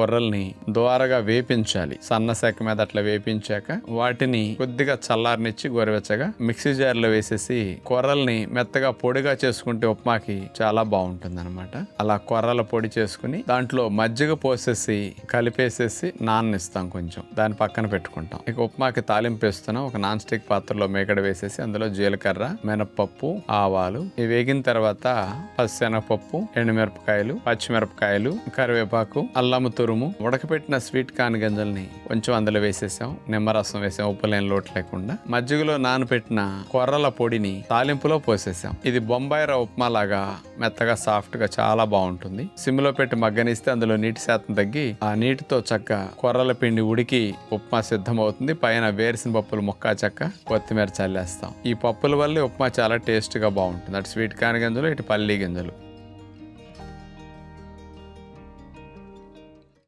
కొర్రల్ని ద్వారగా వేపించాలి. సన్న సెక్క మీద అట్లా వేపించాక వాటిని కొద్దిగా చల్లారనిచ్చి గోరవెచ్చగా మిక్సీ జార్లో వేసేసి కొర్రల్ని మెత్తగా పొడిగా చేసుకుంటే ఉప్మాకి చాలా బాగుంటుంది అనమాట అలా కొర్రల పొడి చేసుకుని దాంట్లో మజ్జిగ పోసేసి కలిపేసేసి నాన్నిస్తాం కొంచెం. దాని పక్కన పెట్టుకుంటాం. ఇక ఉప్మాకి తాలింపు వేస్తున్నాం. ఒక నాన్ స్టిక్ పాత్రలో మేకడ వేసేసి అందులో జీలకర్ర మినపప్పు ఆవాలు. ఇవి వేగిన తర్వాత పసిశనగపప్పు ఎండుమిరపకాయలు పచ్చిమిరపకాయలు కరివేపాకు అల్లము తురుము ఉడకపెట్టిన స్వీట్ కార్న్ గింజల్ని కొంచెం అందులో వేసేసాం. నిమ్మరసం వేసాం. ఉప్పు లేని లోటు లేకుండా. మజ్జిగలో నానబెట్టిన కొర్రల పొడిని తాలింపులో పోసేసాం. ఇది బొంబాయి రవ్వ ఉప్మా లాగా మెత్తగా సాఫ్ట్గా చాలా బాగుంటుంది. సిమ్లో పెట్టి మగ్గనిస్తే అందులో నీటి శాతం తగ్గి ఆ నీటితో చక్క కొర్రల పిండి ఉడికి ఉప్మా సిద్ధమవుతుంది. పైన వేరుసిన పప్పులు ముక్కా చెక్క కొత్తిమీర చల్లేస్తాం. ఈ పప్పుల వల్ల ఉప్మా చాలా టేస్ట్గా బాగుంటుంది. అటు స్వీట్ కాని గింజలు ఇటు పల్లీ గింజలు.